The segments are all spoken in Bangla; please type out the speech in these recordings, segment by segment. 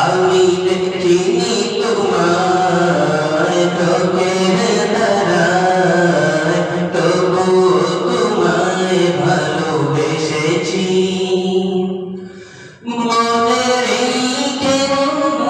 আমি দেখিনি তোমার তোকের তারায় তবু তোমায় ভালোবেসেছি। মনের কেমন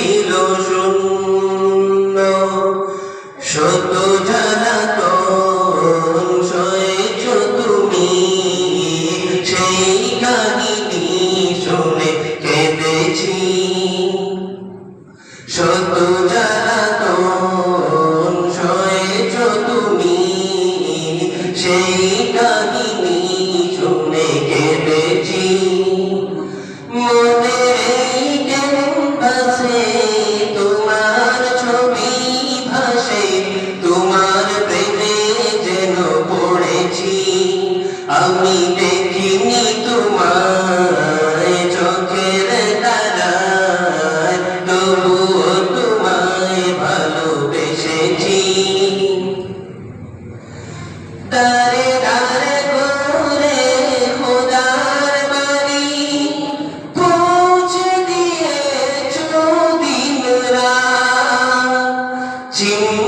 ছিল শুধু de um